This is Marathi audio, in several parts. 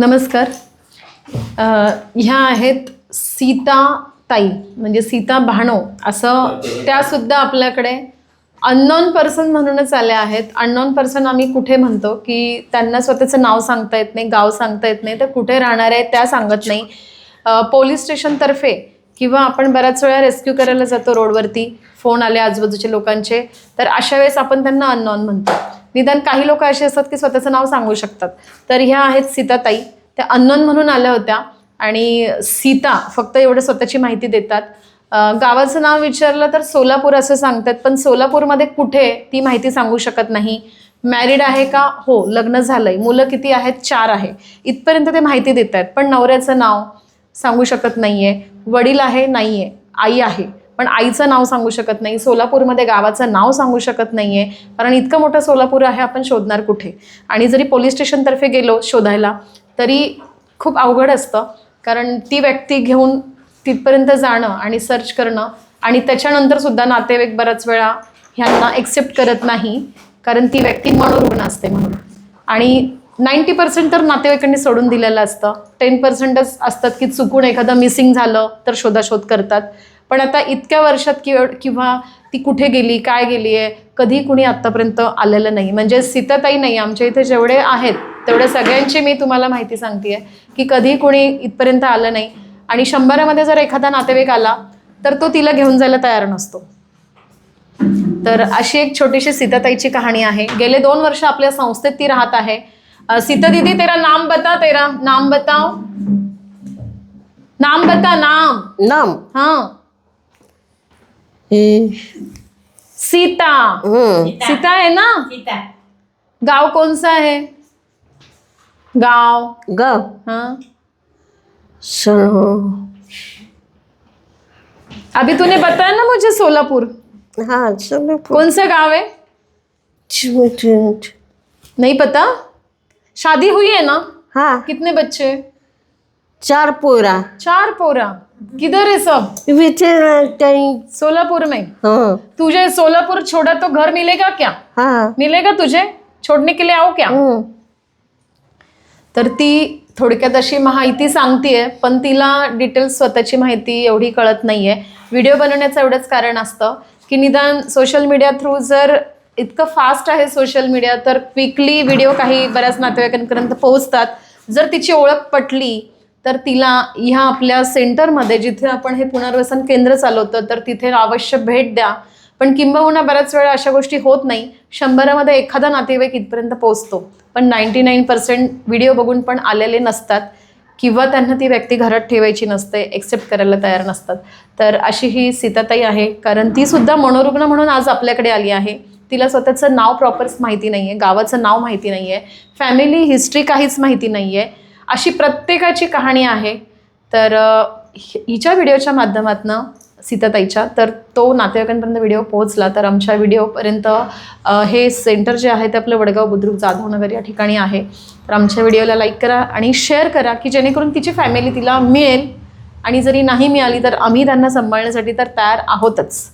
नमस्कार. ह्या आहेत सीता ताई म्हणजे सीता भाणो असं त्यासुद्धा आपल्याकडे अननॉन पर्सन म्हणूनच आल्या आहेत. अननॉन पर्सन आम्ही कुठे म्हणतो की त्यांना स्वतःचं नाव सांगता येत नाही गाव सांगता येत नाही तर कुठे राहणार आहे त्या सांगत नाही. पोलीस स्टेशनतर्फे किंवा आपण बऱ्याच वेळा रेस्क्यू करायला जातो रोडवरती फोन आले आजूबाजूच्या लोकांचे तर अशा वेळेस आपण त्यांना अननॉन म्हणतो. निदान काही लोक असे असतात की स्वतःचं नाव सांगू शकतात. तर ह्या आहेत सीताताई. त्या अननॉन म्हणून आल्या होत्या आणि सीता फक्त एवढं स्वतःची माहिती देतात. गावाचं नाव विचारलं तर सोलापूर असं सांगतात पण सोलापूरमध्ये कुठे ती माहिती सांगू शकत नाही. मॅरिड आहे का? हो लग्न झालंय. मुलं किती आहेत? चार आहे. इथपर्यंत ते माहिती देत आहेत पण नवऱ्याचं नाव सांगू शकत नाहीये. वडील आहे नाही आहे आई आहे. पण आईचं नाव सांगू शकत नाही सोलापूरमध्ये गावाचं नाव सांगू शकत नाही आहे कारण इतकं मोठं सोलापूर आहे आपण शोधणार कुठे? आणि जरी पोलीस स्टेशनतर्फे गेलो शोधायला तरी खूप अवघड असतं कारण ती व्यक्ती घेऊन तिथपर्यंत जाणं आणि सर्च करणं आणि त्याच्यानंतर सुद्धा नातेवाईक बऱ्याच वेळा ह्यांना एक्सेप्ट करत नाही कारण ती व्यक्ती मनोरुग्ण असते म्हणून. आणि नाईंटी पर्सेंट तर नातेवाईकांनी सोडून दिलेलं असतं. टेन पर्सेंटच असतात की चुकून एखादं मिसिंग झालं तर शोधाशोध करतात. पण आता इतक्या वर्षात कि किंवा ती कुठे गेली काय गेली आहे कधी कुणी आत्तापर्यंत आलेलं नाही. म्हणजे सीताताई नाही आमच्या इथे जेवढे आहेत तेवढ्या सगळ्यांची मी तुम्हाला माहिती सांगते की कधी कुणी इथपर्यंत आलं नाही. आणि शंभरामध्ये जर एखादा नातेवाईक आला तर तो तिला घेऊन जायला तयार नसतो. तर अशी एक छोटीशी सीताताईची कहाणी आहे. गेले दोन वर्ष आपल्या संस्थेत ती राहत आहे. सीता दीदी तेरा नाम बता तेरा नाम बताओ। नाम बता नाम। नाम? हाँ। सीता। हम्म, सीता है ना? गाँव कौन सा है? गाँव। गाव? हाँ। सो अभी तूने बताया ना मुझे सोलापुर। हाँ सोलापुर। कौन सा गाँव है? नहीं पता? शादी हुई है ना? हा। कितने बच्चे? चार पोरा। चार पोरा। किधर है सब? विचार काही। सोलापुर में? हा। तुझे सोलापुर छोड़ा तो घर मिलेगा क्या? हा। मिलेगा तुझे? छोड़ने के लिए आओ क्या? हम्म, तर ती थोडक्यात अशी माहिती सांगतेय पण तिला डिटेल्स स्वतःची माहिती एवढी कळत नाहीये. व्हिडिओ बनवण्याचं एवढंच कारण असतं की निदान सोशल मीडिया थ्रू जर इतकं फास्ट आहे सोशल मीडिया तर क्विकली व्हिडिओ काही बऱ्याच नातेवाईकांपर्यंत पोहोचतात. जर तिची ओळख पटली तर तिला ह्या आपल्या सेंटरमध्ये जिथे आपण हे पुनर्वसन केंद्र चालवतं तर तिथे अवश्य भेट द्या. पण किंबहुना बऱ्याच वेळा अशा गोष्टी होत नाही. शंभरामध्ये एखादा नातेवाईक इथपर्यंत पोहोचतो. पण नाईंटी नाईन पर्सेंट व्हिडिओ बघून पण आलेले नसतात. किंवा त्यांना ती व्यक्ती घरात ठेवायची नसते एक्सेप्ट करायला तयार नसतात. तर अशी ही सीताताई आहे. कारण ती सुद्धा मनोरुग्ण म्हणून आज आपल्याकडे आली आहे. तिला स्वतःचं नाव प्रॉपर्स माहिती नाही आहे गावाचं नाव माहिती नाही आहे फॅमिली हिस्ट्री काहीच माहिती नाही आहे अशी प्रत्येकाची कहाणी आहे. तर हिच्या व्हिडिओच्या माध्यमातून सीताताईच्या तर तो नातेवाईकांपर्यंत व्हिडिओ पोहोचला. तर आमच्या व्हिडिओपर्यंत हे सेंटर जे आहे ते आपलं वडगाव बुद्रुक जाधवनगर या ठिकाणी आहे. तर आमच्या व्हिडिओला लाईक करा आणि शेअर करा की जेणेकरून तिची फॅमिली तिला मिळेल आणि जरी नाही मिळाली तर आम्ही त्यांना सांभाळण्यासाठी तर तयार आहोतच.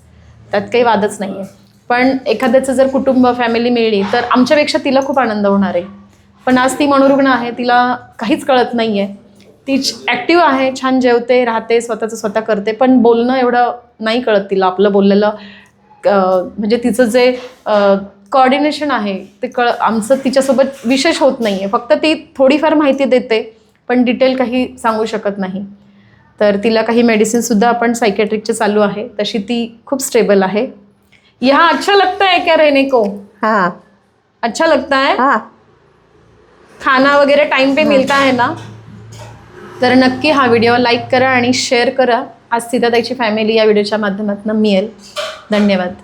त्यात काही वादच नाही आहे पण एखाद्याचं जर कुटुंब फॅमिली मिळली तर आमच्यापेक्षा तिला खूप आनंद होणार आहे. पण आज ती मनोरुग्ण आहे तिला काहीच कळत नाही आहे ती ॲक्टिव्ह आहे छान जेवते राहते स्वतःचं स्वतः करते पण बोलणं एवढं नाही कळत तिला. आपलं बोललेलं म्हणजे तिचं जे कॉर्डिनेशन आहे ते कळ आमचं तिच्यासोबत विशेष होत नाही आहे फक्त ती थोडीफार माहिती देते पण डिटेल काही सांगू शकत नाही. तर तिला काही मेडिसिनसुद्धा आपण सायकॅट्रिकचे चालू आहे तशी ती खूप स्टेबल आहे. यहाँ अच्छा लगता है क्या रहने को? हा। अच्छा लगता है? हा। खाना वगैरे टाइम पे मिलता है ना? तर नक्की हा व्हिडिओ लाईक करा आणि शेअर करा. आज सीताताईची फॅमिली या व्हिडिओच्या माध्यमातून मिळेल धन्यवाद.